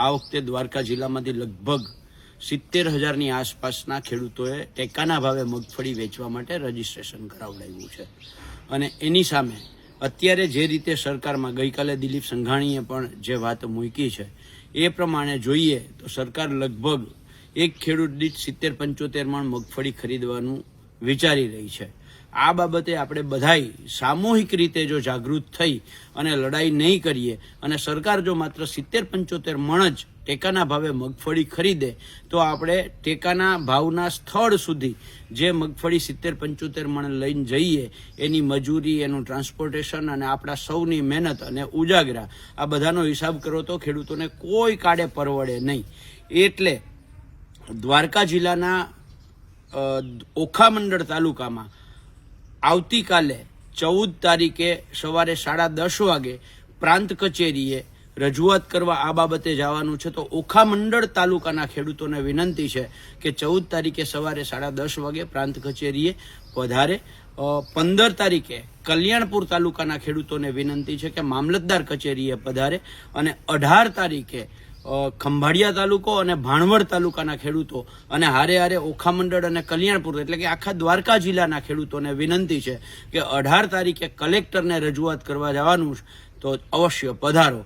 આ વખતે દ્વારકા જિલ્લામાંથી લગભગ સિત્તેર હજારની આસપાસના ખેડૂતોએ ટેકાના ભાવે મગફળી વેચવા માટે રજીસ્ટ્રેશન કરાવડાવ્યું છે. અને એની સામે અત્યારે જે રીતે સરકારમાં ગઈકાલે દિલીપ સંઘાણીએ પણ જે વાત મૂકી છે, એ પ્રમાણે જોઈએ તો સરકાર લગભગ એક ખેડૂત દીઠ સિત્તેર પંચોતેર મણ મગફળી ખરીદવાનું વિચારી રહી છે. આ બાબતે આપણે બધાય સામૂહિક રીતે જો જાગૃત થઈ અને લડાઈ નહીં કરીએ અને સરકાર જો માત્ર સિત્તેર પંચોતેર મણ જ ટેકાના ભાવે મગફળી ખરીદે, તો આપણે ટેકાના ભાવના સ્થળ સુધી જે મગફળી સિત્તેર પંચોતેર મણ લઈને જઈએ, એની મજૂરી, એનું ટ્રાન્સપોર્ટેશન અને આપણા સૌની મહેનત અને ઉજાગરા, આ બધાનો હિસાબ કરો તો ખેડૂતોને કોઈ કાળે પરવડે નહીં. એટલે દ્વારકા જિલ્લાના ઓખા મંડળ તાલુકામાં આવતીકાલે ચૌદ તારીખે સવારે સાડા દસ વાગે પ્રાંત કચેરીએ રજૂઆત કરવા આ બાબતે જવાનું છે. તો ઓખા મંડળ તાલુકાના ખેડૂતોને વિનંતી છે કે ચૌદ તારીખે સવારે સાડા દસ વાગે પ્રાંત કચેરીએ પધારે. પંદર તારીખે કલ્યાણપુર તાલુકાના ખેડૂતોને વિનંતી છે કે મામલતદાર કચેરીએ પધારે અને અઢાર તારીખે ખંભાળિયા તાલુકો અને ભાણવડ તાલુકાના ખેડૂતો અને હારે હારે ઓખા મંડળ અને કલ્યાણપુર એટલે કે આખા દ્વારકા જિલ્લાના ખેડૂતોને વિનંતી છે કે અઢાર તારીખે કલેક્ટરને રજૂઆત કરવા જવાનું તો અવશ્ય પધારો.